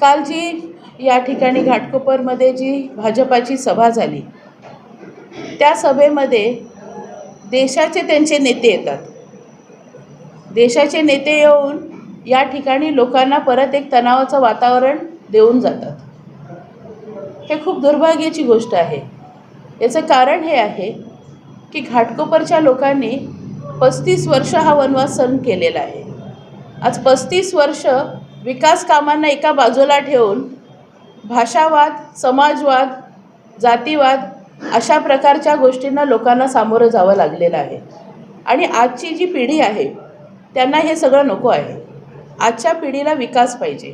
काल जी या ठिकाणी घाटकोपरमध्ये जी भाजपाची सभा झाली त्या सभेमध्ये देशाचे त्यांचे नेते येतात. देशाचे नेते येऊन या ठिकाणी लोकांना परत एक तणावाचं वातावरण देऊन जातात. हे खूप दुर्भाग्याची गोष्ट आहे. याचं कारण हे आहे की घाटकोपरच्या लोकांनी पस्तीस वर्ष हा वनवास सण केलेला आहे. आज पस्तीस वर्ष विकास कामांना एका बाजूला ठेवून भाषावाद समाजवाद जातीवाद अशा प्रकारच्या गोष्टींना लोकांना सामोरं जावं लागलेलं आहे. आणि आजची जी पिढी आहे त्यांना हे सगळं नको आहे. आजच्या पिढीला विकास पाहिजे.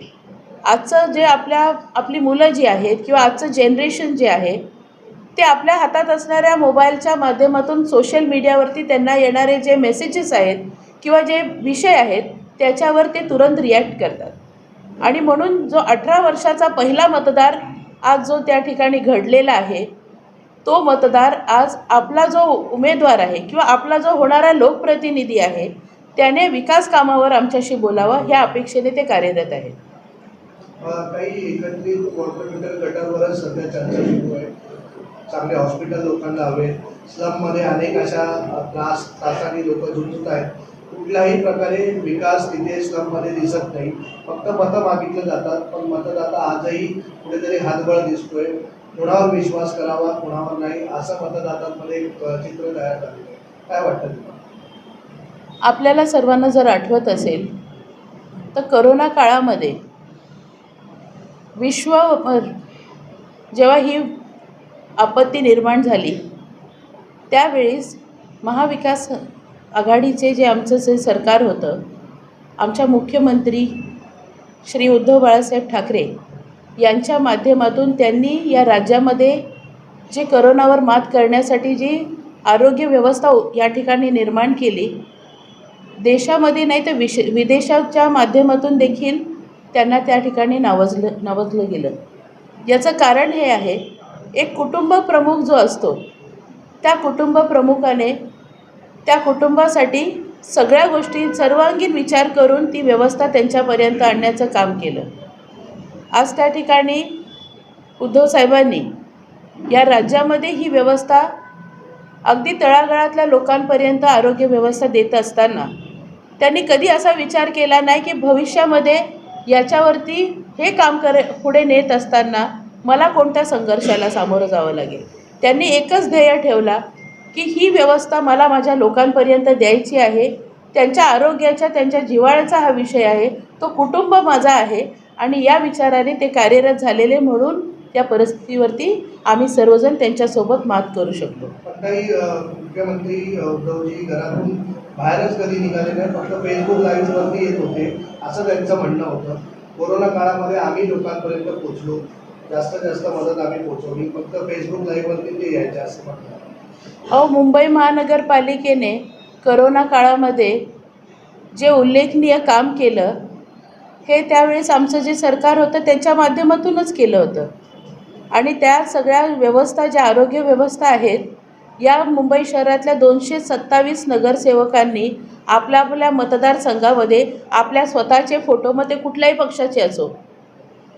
आजचं जे आपल्या आपली मुलं जी आहेत किंवा आजचं जनरेशन जे आहे ते आपल्या हातात असणाऱ्या मोबाईलच्या माध्यमातून सोशल मीडियावरती त्यांना येणारे जे मेसेजेस आहेत किंवा जे विषय आहेत त्याच्यावर ते तुरंत रिॲक्ट करतात. आणि म्हणून जो अठरा वर्षाचा पहिला मतदार आज जो त्या ठिकाणी घडलेला आहे तो मतदार आज आपला जो उमेदवार आहे किंवा आपला जो होणारा लोकप्रतिनिधी आहे त्याने विकास कामावर आमच्याशी बोलावं ह्या अपेक्षेने ते कार्यरत आहेत. काही एकत्रित वॉटर मीटर सध्या चर्चा सुरू आहे. चांगले हॉस्पिटल लोकांना हवे. स्लममध्ये अनेक अशा त्रास त्रासाने लोक झुंजत आहेत. कुठल्याही प्रकारे विकास तिथे स्लममध्ये दिसत नाही. फक्त मतं मागितलं जातात पण मतदाता आजही कुठेतरी हातबळ दिसतोय. कुणावर विश्वास करावा कुणावर नाही असं मतदातांमध्ये एक चित्र तयार झालेलं आहे. काय वाटतं तुम्हाला? आपल्याला सर्वांना जर आठवत असेल तर करोना काळामध्ये विश्वभर जेव्हा ही आपत्ती निर्माण झाली त्यावेळेस महाविकास आघाडीचे जे आमचं जे सरकार होतं आमच्या मुख्यमंत्री श्री उद्धव बाळासाहेब ठाकरे यांच्या माध्यमातून त्यांनी या राज्यामध्ये जे करोनावर मात करण्यासाठी जी आरोग्य व्यवस्था या ठिकाणी निर्माण केली देशामध्ये नाही तर विश विदेशाच्या माध्यमातून देखील त्यांना त्या ठिकाणी नावजलं नावजलं गेलं. याचं कारण हे आहे एक कुटुंब प्रमुख जो असतो त्या कुटुंब प्रमुखाने त्या कुटुंबासाठी सगळ्या गोष्टी सर्वांगीण विचार करून ती व्यवस्था त्यांच्यापर्यंत आणण्याचं काम केलं. आज त्या ठिकाणी उद्धव साहेबांनी या राज्यामध्ये ही व्यवस्था अगदी तळागाळातल्या लोकांपर्यंत आरोग्य व्यवस्था देत असताना त्यांनी कधी असा विचार केला नाही की भविष्यामध्ये याच्यावरती हे काम करे पुढे नेत असताना मला कोणत्या संघर्षाला सामोरं जावं लागेल? त्यांनी एकच ध्येय ठेवला की ही व्यवस्था मला माझ्या लोकांपर्यंत द्यायची आहे. त्यांच्या आरोग्याच्या त्यांच्या जिव्हाळ्याचा हा विषय आहे. तो कुटुंब माझा आहे आणि या विचाराने ते कार्यरत झालेले म्हणून त्या परिस्थितीवरती आम्ही सर्वजण त्यांच्यासोबत मात करू शकतो. काही मुख्यमंत्री उद्धवजी घरातून बाहेरच कधी निघाले नाही फक्त फेसबुक लाईव्हवरती येत होते असं त्यांचं म्हणणं होतं. कोरोना काळामध्ये आम्ही लोकांपर्यंत पोचलो जास्त जास्त मदत आम्ही पोचवली फक्त फेसबुक लाईव्हवरती ते यायचे असं म्हणतात अहो मुंबई महानगरपालिकेने करोना काळामध्ये जे उल्लेखनीय काम केलं हे त्यावेळेस आमचं जे सरकार होतं त्यांच्या माध्यमातूनच केलं होतं. आणि त्या सगळ्या व्यवस्था ज्या आरोग्य व्यवस्था आहेत या मुंबई शहरातल्या दोनशे सत्तावीस नगरसेवकांनी आपल्या आपल्या मतदारसंघामध्ये आपल्या स्वतःचे फोटो मग ते कुठल्याही पक्षाचे असो.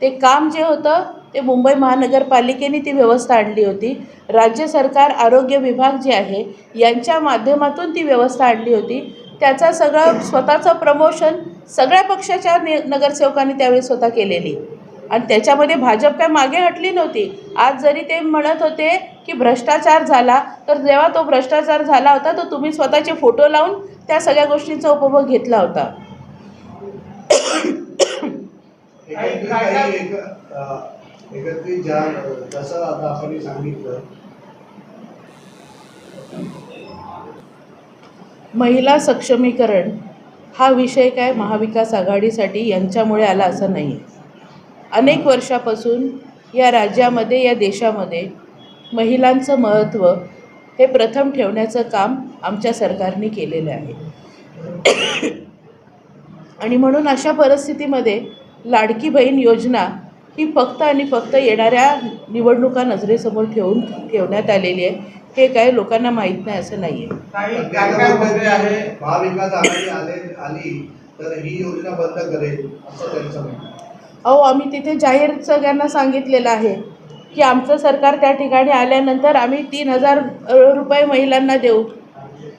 ते काम जे होतं ते मुंबई महानगरपालिकेने ती व्यवस्था आणली होती. राज्य सरकार आरोग्य विभाग जे आहे यांच्या माध्यमातून ती व्यवस्था आणली होती. त्याचा सगळं स्वतःचं प्रमोशन सगळ्या पक्षाच्या ने नगरसेवकांनी त्यावेळी स्वतः केलेली. आणि त्याच्यामध्ये भाजप काय मागे हटली नव्हती. आज जरी ते म्हणत होते की भ्रष्टाचार झाला तर जेव्हा तो भ्रष्टाचार झाला होता तर तुम्ही स्वतःचे फोटो लावून त्या सगळ्या गोष्टींचा उपभोग घेतला होता. एकत्रित ज्या जसं आता आपण सांगितलं. महिला सक्षमीकरण हा विषय काय महाविकास आघाडीसाठी यांच्यामुळे आला असं नाही. आहे अनेक वर्षापासून या राज्यामध्ये या देशामध्ये महिलांचं महत्त्व हे प्रथम ठेवण्याचं काम आमच्या सरकारने केलेलं आहे. आणि म्हणून अशा परिस्थितीमध्ये लाडकी बहीण योजना ही फक्त आणि फक्त येणाऱ्या निवडणुका नजरेसमोर ठेवून ठेवण्यात आलेली आहे. हे काय लोकांना माहीत नाही असं नाही ही. अहो आम्ही तिथे जाहीर सगळ्यांना सांगितलेलं आहे की आमचं सरकार त्या ठिकाणी आल्यानंतर आम्ही तीन हजार रुपये महिलांना देऊ.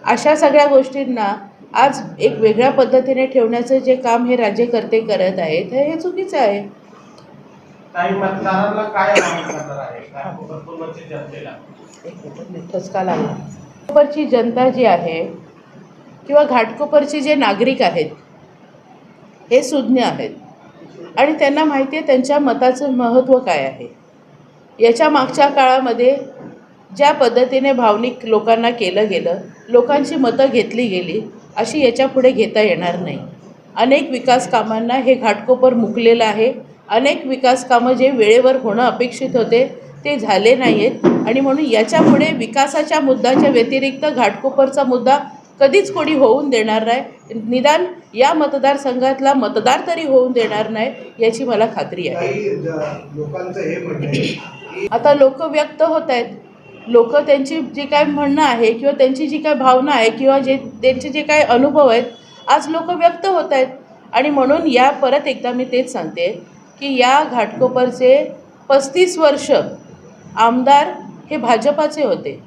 अशा सगळ्या गोष्टींना आज एक वेगळ्या पद्धतीने ठेवण्याचं जे काम हे राज्यकर्ते करत आहेत हे चुकीचं आहे. काही मतदारांना काय आवाहन करणार आहे? काय पूर्वची जनतेला. एक मिनिट ठसका लागला. घाटकोपरची जनता जी आहे किंवा घाटकोपरचे जे नागरिक आहेत हे सुज्ञ आहेत. आणि त्यांना माहिती आहे त्यांच्या मताचं महत्त्व काय आहे. याच्या मागच्या काळामध्ये ज्या पद्धतीने भावनिक लोकांना केलं गेलं लोकांची मतं घेतली गेली अशी याच्यापुढे घेता येणार नाही. अनेक विकास कामांना हे घाटकोपर मुकलेलं आहे. अनेक विकास कामं जे वेळेवर होणं अपेक्षित होते ते झाले नाही आहेत आणि म्हणून याच्यापुढे विकासाच्या मुद्द्याच्या व्यतिरिक्त घाटकोपरचा मुद्दा कधीच कोणी होऊन देणार नाही. निदान या मतदारसंघातला मतदार तरी होऊन देणार नाही याची मला खात्री आहे. आता लोक व्यक्त होत आहेत. लोक त्यांची जी काय म्हणणं आहे किंवा त्यांची जी काय भावना आहे किंवा जे त्यांचे जे काय अनुभव आहेत आज लोक व्यक्त होत आहेत. आणि म्हणून या परत एकदा मी तेच सांगते की या घाटकोपरचे पस्तीस वर्ष आमदार हे भाजपाचे होते.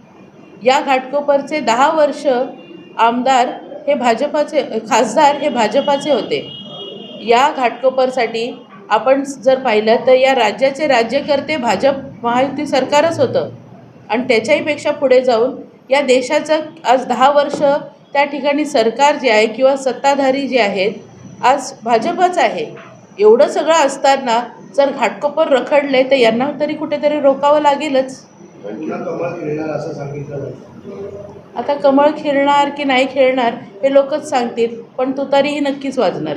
या घाटकोपरचे दहा वर्ष आमदार हे भाजपाचे खासदार हे भाजपाचे होते. या घाटकोपरसाठी आपण जर पाहिलं तर या राज्याचे राज्यकर्ते भाजप महायुती सरकारच होतं. आणि त्याच्याहीपेक्षा पुढे जाऊन या देशाचं आज दहा वर्ष त्या ठिकाणी सरकार जे आहे किंवा सत्ताधारी जे आहेत आज भाजपच आहे. एवढं सगळं असताना जर घाटकोपर रखडले तर यांना तरी कुठेतरी रोकावं लागेलच. आता कमळ खेळणार की नाही खेळणार हे लोकच सांगतील पण तुतारीही नक्कीच वाजणार.